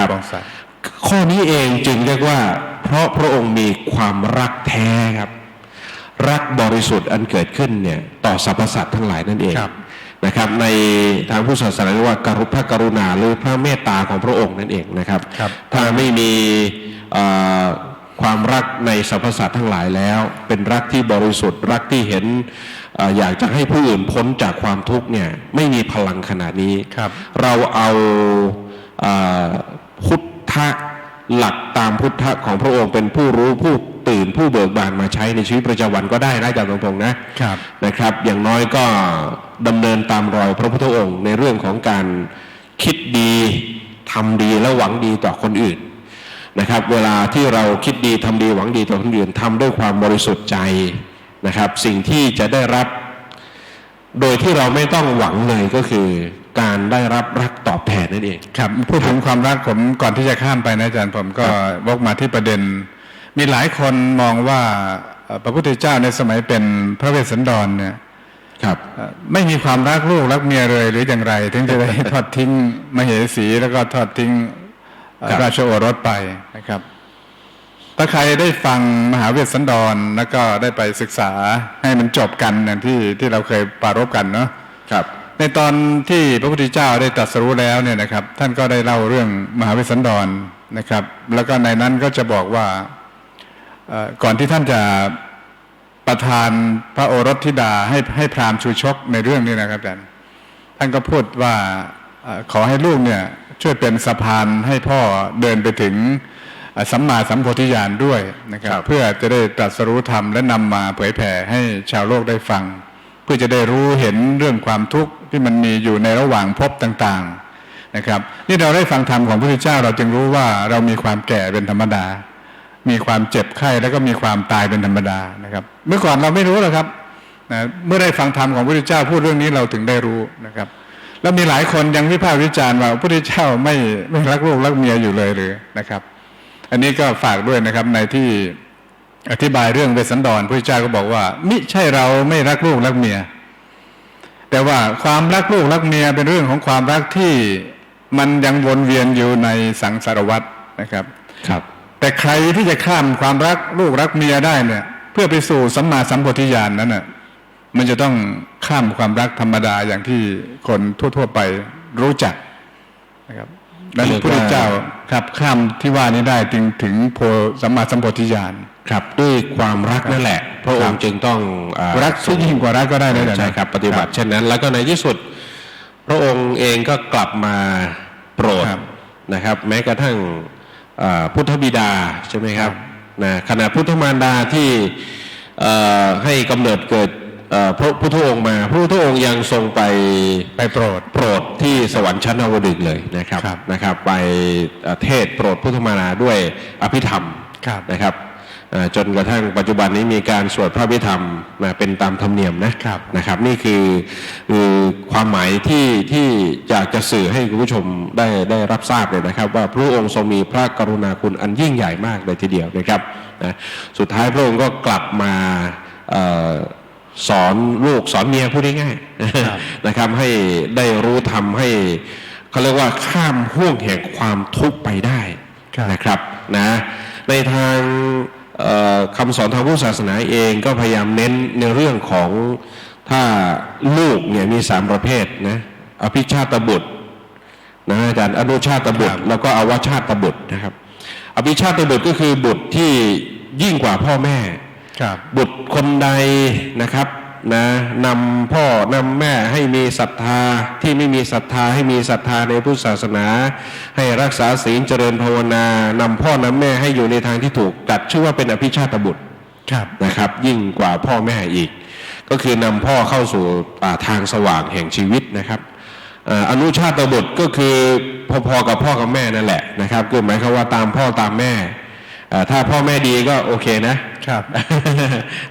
ครับโปร่งใสข้อนี้เองจึงเรียกว่า เพราะพระองค์มีความรักแท้ครับ รักบริสุทธิ์อันเกิดขึ้นเนี่ยต่อสรรพสัตว์ทั้งหลายนั่นเองครับนะครับ ในทางพุทธศาสนาเรียกว่าการุพระกรุณาหรือพระเมตตาของพระองค์นั่นเองนะครับครับถ้าไม่มีเอ่อความรักในสรรพสัตว์ทั้งหลายแล้ว เป็นรักที่บริสุทธิ์ รักที่เห็นเอ่ออยากจะให้ผู้อื่นพ้นจากความทุกข์เนี่ยไม่มีพลังขนาดนี้ครับเราเอาเอ่อ พุทธะหลักตามพุทธะของพระองค์เป็นผู้รู้ผู้ตื่นผู้เบิกบานมาใช้ในชีวิตประจำวันก็ได้นะอาจารย์ตรงๆนะครับนะครับ อย่างน้อยก็ดำเนินตามรอยพระพุทธองค์ในเรื่องของการคิดดีทำดีและหวังดีต่อคนอื่นนะครับ เวลาที่เราคิดดีทำดีหวังดีต่อคนอื่นทำด้วยความบริสุทธิ์ใจนะครับ สิ่งที่จะได้รับ โดยที่เราไม่ต้องหวังเลยก็คือ การได้รับรักตอบแทนนั่นเอง ครับพูดถึงความรักผมก่อนที่จะข้ามไปนะอาจารย์ผมก็วกมาที่ประเด็น มีหลายคนมองว่าเอ่อพระพุทธเจ้าในสมัยเป็นพระเวสสันดรเนี่ยครับเอ่อไม่มีความรักลูกรักเมียเลยหรืออย่างไร ถึงจะได้ทอดทิ้งมเหสีแล้วก็ทอดทิ้งเอ่อครับราชโอรสไปนะครับ ถ้าใครได้ฟังมหาเวสสันดรแล้วก็ได้ไปศึกษาให้มันจบกันอย่างที่ที่เราเคยปรารภกันเนาะครับ ในตอนที่พระพุทธเจ้าได้ตรัสรู้แล้วเนี่ยนะครับ ท่านก็ได้เล่าเรื่องมหาเวสสันดรนะครับ แล้วก็ในนั้นก็จะบอกว่าเอ่อก่อนที่ท่านจะประทานพระโอรสธิดาให้ให้พราหมณ์ชูชกในเรื่องนี้นะครับอาจารย์ท่านก็พูดว่าเอ่อขอให้ลูกเนี่ยช่วยเป็นสะพานให้พ่อเดินไปถึงเอ่อสัมมาสัมโพธิญาณด้วยนะครับ เพื่อจะได้ตรัสรู้ธรรมและนำมาเผยแผ่ให้ชาวโลกได้ฟังเพื่อจะได้รู้เห็นเรื่องความทุกข์ที่มันมีอยู่ในระหว่างภพต่างๆนะครับนี่เราได้ฟังธรรมของพระพุทธเจ้าเราจึงรู้ว่าเรามีความแก่เป็นธรรมดา มีความเจ็บไข้แล้วก็มีความตายเป็นธรรมดานะครับ เมื่อก่อนเราไม่รู้หรอกครับนะเมื่อได้ฟังธรรมของพระพุทธเจ้าพูดเรื่องนี้เราถึงได้รู้นะครับ แล้วมีหลายคนยังวิพากษ์วิจารณ์ว่าพระพุทธเจ้าไม่ไม่รักลูกรักเมียอยู่เลยหรือนะครับ อันนี้ก็ฝากด้วยนะครับในที่ อธิบายเรื่องเวสสันดรพระเจ้าก็บอกว่า มิใช่เราไม่รักลูกรักเมีย แต่ว่าความรักลูกรักเมียเป็นเรื่องของความรักที่มันยังวนเวียนอยู่ในสังสารวัฏนะครับ ครับ แต่ใครที่จะข้ามความรักลูกรักเมียได้เนี่ย เพื่อไปสู่สัมมาสัมโพธิญาณนั้นน่ะมันจะต้องข้ามความรักธรรมดาอย่างที่คนทั่ว ๆ ไปรู้จักนะครับ นั้นเรีพยระกว่าพุทธเจ้าครับข้ามที่ว่านี้ได้จึงถึงโพสัมมาสัมโพธิญาณครับด้วยความรักนั่นแหละ พระองค์จึงต้องอ่ารักที่ยิ่งกว่ารักก็ได้เลยนะใช่ครับ ปฏิบัติเช่นนั้น แล้วก็ในที่สุด พระองค์เองก็กลับมาโปรดครับนะครับ แม้กระทั่งอ่าพุทธบิดาใช่ไหมครับนะขณะพุทธมารดาที่เอ่อให้กำเนิดเกิดเอ่อ พระพุทธองค์มา พระพุทธองค์ยังทรงไปไปโปรดโปรดที่สวรรค์ชั้นอวดึงเลยนะครับครับนะครับ ไปเอ่อเทศน์โปรดพุทธมานาด้วยอภิธรรมครับนะครับเอ่อจนกระทั่งปัจจุบันนี้มีการสวดพระพิธรรมมาเป็นตามธรรมเนียมนะครับนะครับ นี่คือคือความหมายที่ที่อยากจะสื่อให้คุณผู้ชมได้ได้รับทราบเลยนะครับ ว่าพระองค์ทรงมีพระกรุณาคุณอันยิ่งใหญ่มากเลยทีเดียวนะครับนะสุดท้ายพระองค์ก็กลับมาเอ่อ สอนลูกสอนเมียพูดง่ายๆครับนะครับ ให้ได้รู้ทำให้เขาเรียกว่าข้ามห่วงแห่งความทุกข์ไปได้ครับนะครับนะในทางเอ่อคำสอนทางพุทธศาสนาเองก็พยายามเน้นในเรื่องของถ้าลูกเนี่ยมีสามประเภทนะอภิชาตบุตรนะอาจารย์อนุชาตบุตครรับแล้วก็อวชาตบุตรนะครับ อภิชาตบุตรก็คือบุตรที่ยิ่งกว่าพ่อแม่ครั บบุตรคนใดนะครับนะนำพ่อนำแม่ให้มีศรัทธาที่ไม่มีศรัทธาให้มีศรัทธาในพุทธศาสนา ให้รักษาศีลเจริญภาวนานำพ่อนำแม่ให้อยู่ในทางที่ถูกจัดชื่อว่าเป็นอภิชาตบุตรครับนะครับ ยิ่งกว่าพ่อแม่อีก ก็คือนำพ่อเข้าสู่อ่าทางสว่างแห่งชีวิตนะครับอ่าอนุชาตบุตรก็คือพอๆกับพ่อกับแม่นั่นแหละนะครับคือหมายความว่าตามพ่อตามแม่อ่า ถ้าพ่อแม่ดีก็โอเคนะครับ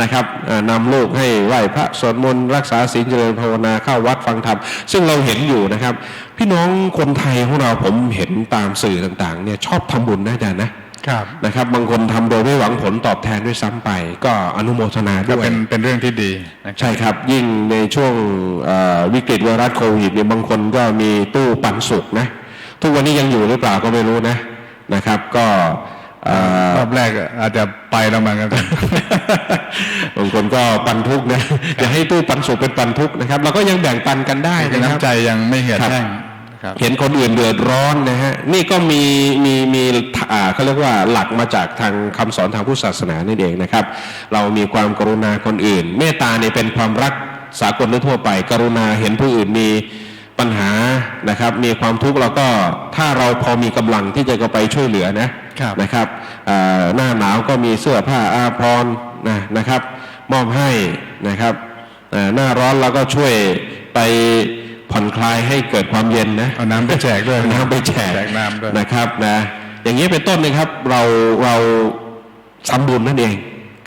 นะครับเอ่อนำลูกให้ไหว้พระสวดมนต์รักษาศีลเจริญภาวนาเข้าวัดฟังธรรม ซึ่งเราเห็นอยู่นะครับ พี่น้องคนไทยของเราผมเห็นตามสื่อต่างๆเนี่ยชอบทำบุญนะอาจารย์นะครับนะครับบางคนทำโดยไม่หวังผลตอบแทนด้วยซ้ำไป ก็อนุโมทนาก็ด้วยเป็นเป็นเรื่องที่ดีนะครับใช่ครับ ยิ่งในช่วงเอ่อวิกฤตไวรัสโควิดเนี่ยบางคนก็มีตู้ปันสุกนะทุกวันนี้ยังอยู่หรือเปล่าก็ไม่รู้นะนะครับ ก็เอ่อ รอบแรกอาจจะไปแล้วมั้งครับบางคนก็ปันทุกข์นะอย่าให้ตู้ปันสุขเป็นปันทุกข์นะครับเราก็ยังแบ่งปันกันได้นะครับน้ำใจยังไม่เหือดครับแห้งครับเห็นคนอื่นเดือดร้อนนะฮะนี่ก็มีมีมีอ่าเขาเรียกว่าหลักมาจากทางคำสอนทางพุทธศาสนานี่เองนะครับ เรามีความกรุณาคนอื่น เมตตาเนี่ยเป็นความรักสากลทั่วไป กรุณาเห็นผู้อื่นมีปัญหานะครับ มีความทุกข์เราก็ถ้าเราพอมีกำลังที่จะก็ไปช่วยเหลือนะครับ นะครับอ่าหน้าหนาวก็มีเสื้อผ้าอาภรณ์นะนะครับ มอบให้นะครับอ่าหน้าร้อนเราก็ช่วยไปผ่อนคลายให้เกิดความเย็นนะเอาน้ำไปแจกด้วยน้ำไปแจกแจกน้ำด้วยนะครับนะอย่างนี้เป็นต้นนะครับเราเราทำบุญนั่นเอง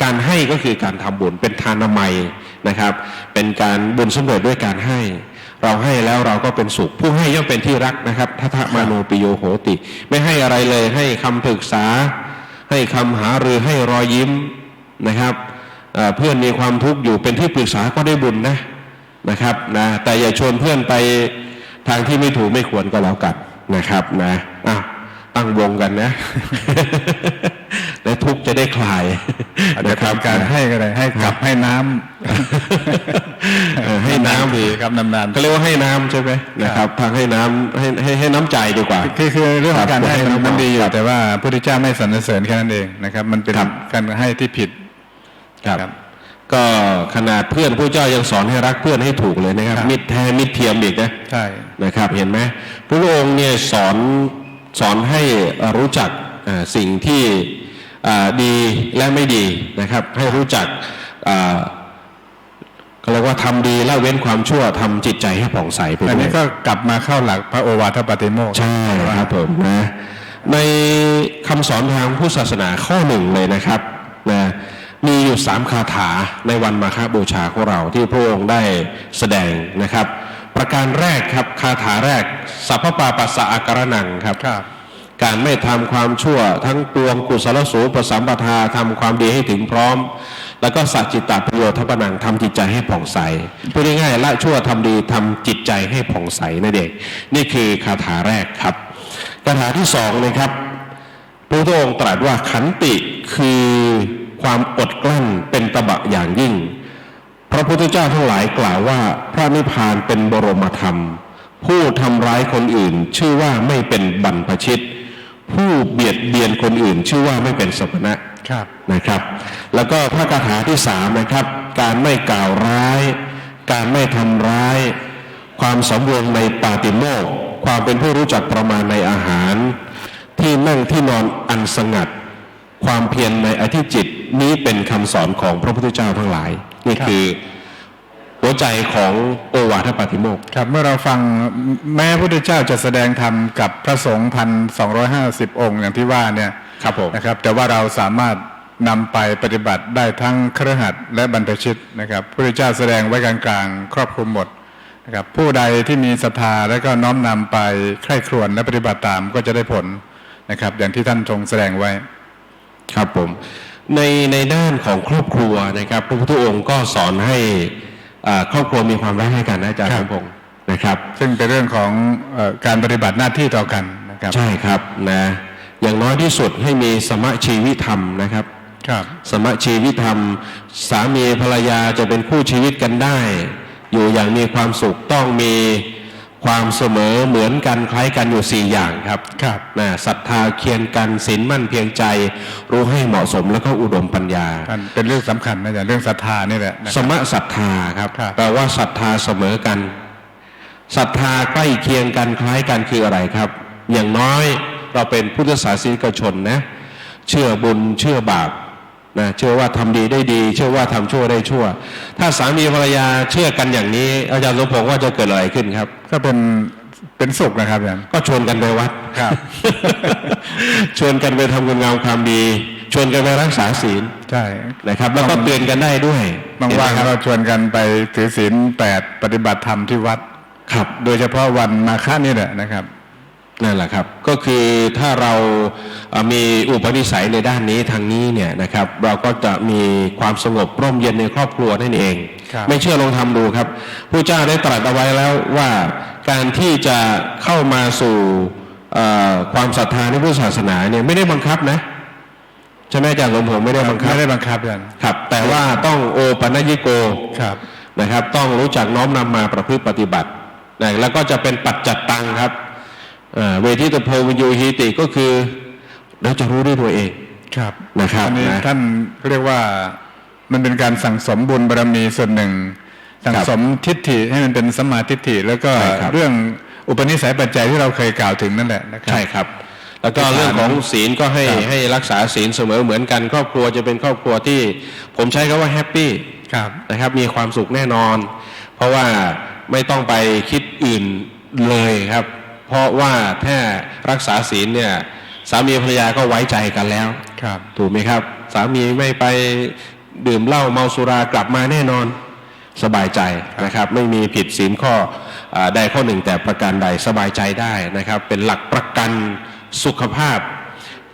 การให้ก็คือการทำบุญเป็นทานามัยนะครับ เป็นการบุญสำเร็จด้วยการให้ เราให้แล้วเราก็เป็นสุข ผู้ให้ย่อมเป็นที่รักนะครับทัทมาโนปิโยโหติ ไม่ให้อะไรเลย ให้คำปรึกษา ให้คำหารือให้รอยยิ้มนะครับเอ่อเพื่อนมีความทุกข์อยู่เป็นที่ปรึกษาก็ได้บุญนะนะครับนะแต่อย่าชวนเพื่อนไปทางที่ไม่ถูกไม่ควรก็แล้วกันนะครับนะอ้าวตั้งวงกันนะ และทุกข์จะได้คลายอาจจะนะครัทำการให้ก็ได้ให้กลับให้น้ำเออให้น้ำดีครับนานก็เรียกว่าให้น้ำใช่ไหมนะครับทางให้น้ำให้ให้ให้น้ำใจดีกว่าๆคือคือเรื่องของการให้ครับมันมันดีอคยู่รับแต่ว่าพระพุทธเจ้าไม่สรรเสริญแค่นั้นเองนะครับ มันเป็นครับการให้ที่ผิดครับครับก็ขนาดเพื่อนผู้เจ้ายังสอนให้รักเพื่อนให้ถูกเลยนะครับครับ มิตรแท้มิตรเทียมอีกนะใช่นะครับเห็นไหมพระองค์เนี่ยสอนสอนให้รู้จักอ่าสิ่งที่อ่า ดีและไม่ดีนะครับ ให้รู้จักอ่าก็เรียกว่าทำดีละเว้นความชั่วทำจิตใจให้ผ่องใสไปอันด้วนี้ยก็กลับมาเข้าหลักพระโอวาทปาติโมกข์ใช่ครับผมนะในคำสอนทางพุทธศาสนาข้อหนึ่งเลยนะครับนะมีอยู่สามคาถาในวันมาฆบูชาของเราที่พระองค์ได้แสดงนะครับ ประการแรกครับคาถาแรกสัพพปาปัสสะอาการนังครับครับ การไม่ทำความชั่ว ทั้งปวงกุศลสูปสัมปทาทำความดีให้ถึงพร้อม แล้วก็สัจจิตตประโยชน์ทัปนังทำจิตใจให้ผ่องใสพูดง่ายๆละชั่วทำดีทำจิตใจให้ผ่องใสนั่นเองนี่คือคาถาแรกครับคาถาที่สองนะครับพระพุทธองค์ตรัสว่าขันติคือความอดกลั้นเป็นตบะอย่างยิ่ง พระพุทธเจ้าทั้งหลายกล่าวว่าพระนิพพานเป็นบรมธรรม ผู้ทำร้ายคนอื่นชื่อว่าไม่เป็นบรรพชิต ผู้เบียดเบียนคนอื่น ชื่อว่าไม่เป็นสมณะครับนะครับ แล้วก็พระคาถาที่สามนะครับ การไม่กล่าวร้าย การไม่ทำร้าย ความสำรวมในปาติโมกข์ความเป็นผู้รู้จักประมาณในอาหาร ที่นั่งที่นอนอันสงัด ความเพียรในอธิจิตนี้เป็นคำสอนของพระพุทธเจ้าทั้งหลาย นี่ครับคือ หัวใจของโอวาทปาติโมกข์ครับเมื่อเราฟังแม้พระพุทธเจ้าจะแสดงธรรมกับพระสงฆ์พันสองห้าสิบองค์อย่างที่ว่าเนี่ยครับผมนะครับ แต่ว่าเราสามารถนำไปปฏิบัติได้ทั้งเครือขัดและบรรพชิตนะครับพระพุทธเจ้าแสดงไว้กลางๆ ครอบคลุมหมดนะครับผู้ใดที่มีศรัทธาและก็น้อมนำไปใคร่ครวญและปฏิบัติตามก็จะได้ผลนะครับ อย่างที่ท่านทรงแสดงไว้ครับผมในในด้านของครอบครัวนะครับ พระพุทธองค์ก็สอนให้อ่า ครอบครัวมีความรักให้กันนะอาจารย์คสรับมพงศ์นะครับ ซึ่งเป็นเรื่องของเออการปฏิบัติหน้าที่ต่อกันนะครับใช่ครับนะอย่างน้อยที่สุดให้มีสมะชีวิธรรมนะครับครับ สมะชีวิธรรม สามีภรรยาจะเป็นคู่ชีวิตกันได้ อยู่อย่างมีความสุขต้องมี ความเสมอเหมือนกันคล้ายกันอยู่สี่อย่างครับครับนะศรัทธาเคียงกันศีลมั่นเพียงใจ รู้ให้เหมาะสมแล้วก็อุดมปัญญาท่านเป็นเรื่องสำคัญนะอาจารย์เรื่องศรัทธานี่แหละนะคสรับมะศรัทธาครับครับแปลว่าศรัทธาเสมอกันศรัทธาใกล้เคียงกันคล้ายกันคืออะไรครับ อย่างน้อยเราเป็นพุทธศาสนิกชนนะเชื่อบุญเชื่อบาป นะเชื่อว่าทำดีได้ดี เชื่อว่าทำชั่วได้ชั่ว ถ้าสามีภรรยาเชื่อกันอย่างนี้ อาจารย์สมพงศ์ว่าจะเกิดอะไรขึ้นครับ ก็เป็นเป็นสุขนะครับอาจารย์ก็ชวนกันไปวัดครับ ชวนกันไปทำคุณงามความดี ชวนกันไปรักษาศีลใช่นะครับ แล้วก็เตือนกันได้ด้วยว่างเห็นไหมๆก็ชวนกันไปถือศีลแปดปฏิบัติธรรมที่วัดครับ โดยเฉพาะวันมาฆนี่แหละนะครับ นั่นแหละครับก็คือถ้าเราเอ่อมีอุปนิสัยในด้านนี้ทางนี้เนี่ยนะครับเราก็จะมีความสงบร่มเย็นในครอบครัวนั่นเองครับไม่เชื่อลองทำดูครับพระเจ้าได้ตรัสเอาไว้แล้วว่าการที่จะเข้ามาสู่เอ่อความศรัทธาในพุทธศาสนาเนี่ยไม่ได้บังคับนะใช่ไหมอาจารย์สมพงษ์ไม่ได้บังคับไม่ได้บังคับกันครับ แต่ว่าต้องโอปัญญิโกครับนะครับ ต้องรู้จักน้อมนำมาประพฤติปฏิบัตินะแล้วก็จะเป็นปัจจัดตังครับ เอ่อเวทิตโพวิญโยหิติก็คือเราจะรู้ด้วยตัวเองครับนะครับอันนี้นะท่านเรียกว่ามันเป็นการสั่งสมบุญบารมีส่วนหนึ่ง สั่งสมทิฏฐิให้มันเป็นสมมาทิฏฐิแล้วก็ใช่ครับเรื่องอุปนิสัยปัจจัยที่เราเคยกล่าวถึงนั่นแหละนะครับใช่ครับ แล้วก็เรื่องของศีลก็ให้ครับให้รักษาศีลเสมอเหมือนกัน ครอบครัวจะเป็นครอบครัวที่ ผมใช้คำว่าแฮปปี้ครับนะครับ มีความสุขแน่นอน เพราะว่าไม่ต้องไปคิดอื่นเลยครับ เพราะว่าถ้ารักษาศีลเนี่ยสามีภรรยาก็ไว้ใจกันแล้วครับถูกไหมครับ สามีไม่ไปดื่มเหล้าเมาสุรากลับมาแน่นอนสบายใจนะครับ ไม่มีผิดศีลข้ออาใดข้อหนึ่งแต่ประการใดสบายใจได้นะครับ เป็นหลักประกันสุขภาพ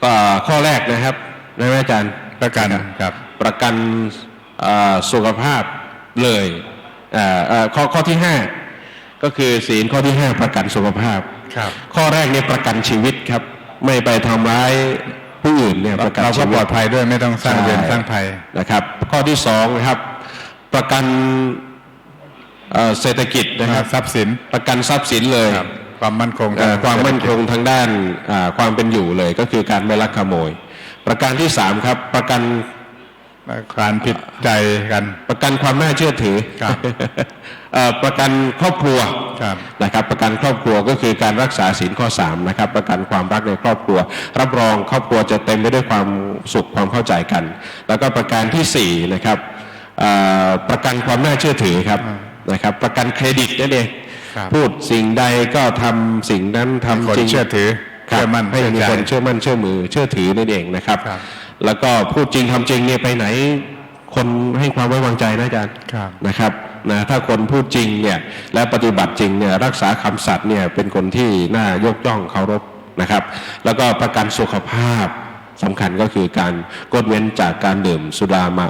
ก็ข้อแรกนะครับนะอาจารย์ประกันครับประกันเอ่อสุขภาพเลยเอ่อเอ่อข้อข้อที่ห้า ก็คือศีลข้อที่ห้าประกันสุขภาพครับ ข้อแรกเนี่ยประกันชีวิตครับ ไม่ไปทำร้ายผู้อื่นเนี่ยประกันเราก็ชีปวิลตอดภัยด้วยไม่ต้องสร้างเวรใช่สร้างภัยนะครับ ข้อที่สองนะครับ ประกันเอ่อเศรษฐกิจนะครับทรัพย์สินประกันทรัพย์สินเลยครับความมั่นคงเอ่อทงความมั่นคงเศรษฐทางด้านอ่าความเป็นอยู่เลย ก็คือการไม่ลักขโมย ประการที่สามครับประกัน กิจการผิดใจกัน ประกันความน่าเชื่อถือครับเอ่อประกันครอบครัวครับนะครับ ประกันครอบครัวก็คือการรักษาศีลข้อ3นะครับ ประกันความรักในครอบครัว รับรองครอบครัวจะเต็มไปด้วยความสุขความเข้าใจกัน แล้วก็ประการที่สี่นะครับเอ่อประกันความน่าเชื่อถือครับนะครับ ประกันเครดิตนั่นเองครับพูดสิ่งใดก็ทำสิ่งนั้นทำคนจริงเชื่อถือครับเชื่อมั่นให้มีเชื่อใจคนเชื่อมั่นเชื่อมือเชื่อถือนั่นเองนะครับครับ แล้วก็พูดจริงทำจริงเนี่ยไปไหน คนให้ความไว้วางใจนะอาจารย์ครับนะครับนะถ้าคนพูดจริงเนี่ยและปฏิบัติจริงเนี่ยรักษาคำสัตย์เนี่ยเป็นคนที่น่ายกย่องเคารพนะครับ แล้วก็ประกันสุขภาพสำคัญก็คือการงดเว้นจากการดื่มสุรามา